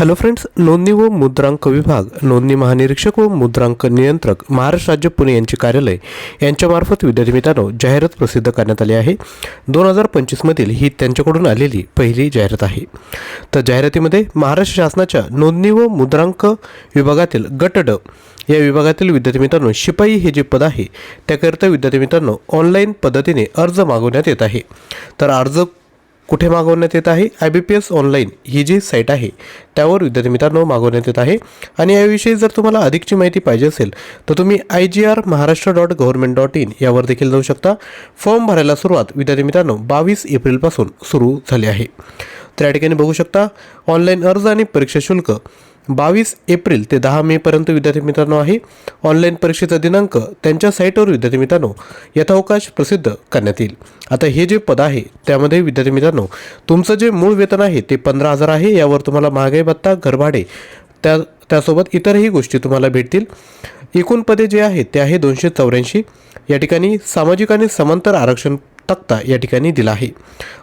Hello friends नोंदणी व मुद्रांक विभाग नोंदणी महानिरीक्षक व मुद्रांक नियंत्रक महाराष्ट्र राज्य पुणे यांचे कार्यालय यांच्यामार्फत विद्यार्थी मित्रांनो जाहिरात प्रसिद्ध करण्यात आली आहे. दोन हजार पंचवीसमधील ही त्यांच्याकडून आलेली पहिली जाहिरात आहे. तर जाहिरातीमध्ये महाराष्ट्र शासनाच्या नोंदणी व मुद्रांक विभागातील गट ड या विभागातील विद्यार्थी मित्रांनो शिपाई हे जे पद आहे त्याकरिता विद्यार्थी मित्रांनो ऑनलाईन पद्धतीने अर्ज मागवण्यात येत आहे. तर अर्ज कुठे मागवण्यात येत आहे? I B P S online ही जी साईट आहे त्यावर विद्यार्थी मित्रांनो मागवण्यात येत आहे. आणि याविषयी जर तुम्हाला अधिकची माहिती पाहिजे असेल तर तुम्ही I G R Maharashtra dot government dot in यावर देखील जाऊ शकता. फॉर्म भरायला सुरुवात विद्यार्थी मित्रांनो बावीस एप्रिलपासून सुरू झाली आहे. तर या ठिकाणी बघू शकता ऑनलाईन अर्ज आणि परीक्षा शुल्क बावीस एप्रिल ते दहा मेपर्यंत विद्यार्थी मित्रांनो आहे. ऑनलाईन परीक्षेचा दिनांक त्यांच्या साईटवर विद्यार्थी मित्रांनो यथावकाश प्रसिद्ध करण्यात येईल. आता हे जे पद आहे त्यामध्ये विद्यार्थी मित्रांनो तुमचं जे मूळ वेतन आहे ते पंधरा हजार आहे. यावर तुम्हाला महागाई भत्ता घरभाडे त्या त्यासोबत इतरही गोष्टी तुम्हाला भेटतील. एकूण पदे जे आहेत ते आहे दोनशे चौऱ्याऐंशी. या ठिकाणी सामाजिक आणि समांतर आरक्षण तक्ता या ठिकाणी दिला आहे.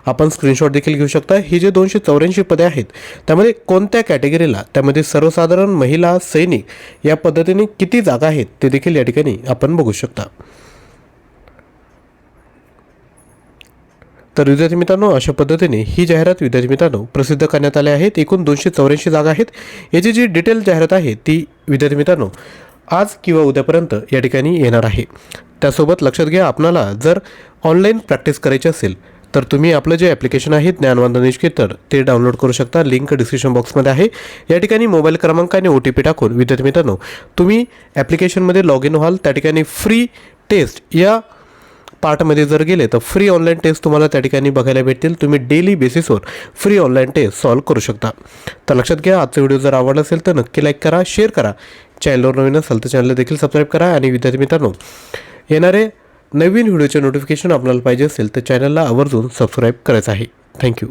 आपण स्क्रीनशॉट देखील घेऊ शकता. ही जे दोनशे चौऱ्याऐंशी पदे आहेत त्यामध्ये कोणत्या कॅटेगरीला त्यामध्ये सर्वसाधारण महिला सैनिक या पद्धतीने किती जागा आहेत ते देखील या ठिकाणी आपण बघू शकता. तर विद्यार्थी मित्रांनो अशा पद्धतीने ही जाहिरात विद्यार्थी मित्रांनो प्रसिद्ध करण्यात आल्या आहेत एकूण दोनशे चौऱ्याऐंशी जागा आहेत. याची जी डिटेल जाहिरात आहे ती विद्यार्थी मित्रांनो आज किंवा उद्यापर्यंत या ठिकाणी येणार आहे. त्यासोबत लक्षात घ्या आपणाला जर ऑनलाईन प्रॅक्टिस करायची असेल तर तुम्ही आपलं जे ॲप्लिकेशन आहे ज्ञानवंदन निष्केतर ते डाउनलोड करू शकता. लिंक डिस्क्रिप्शन बॉक्समध्ये आहे. या ठिकाणी मोबाईल क्रमांक आणि ओ टी पी टाकून विद्यार्थी मित्रांनो तुम्ही ॲप्लिकेशनमध्ये लॉग इन व्हाल त्या ठिकाणी फ्री टेस्ट या पार्टमध्ये जर गेले तर फ्री ऑनलाईन टेस्ट तुम्हाला त्या ठिकाणी बघायला भेटतील. तुम्ही डेली बेसिसवर फ्री ऑनलाईन टेस्ट सॉल्व करू शकता. तर लक्षात घ्या आजचा व्हिडिओ जर आवडला असेल तर नक्की लाईक करा शेअर करा. चॅनलवर नवीन असेल तर चॅनलला देखील सबस्क्राईब करा. आणि विद्यार्थी मित्रांनो येणारे नवीन व्हिडिओचे नोटिफिकेशन आपल्याला पाहिजे असेल तर चॅनलला आवर्जून सबस्क्राईब करायचं आहे. थँक्यू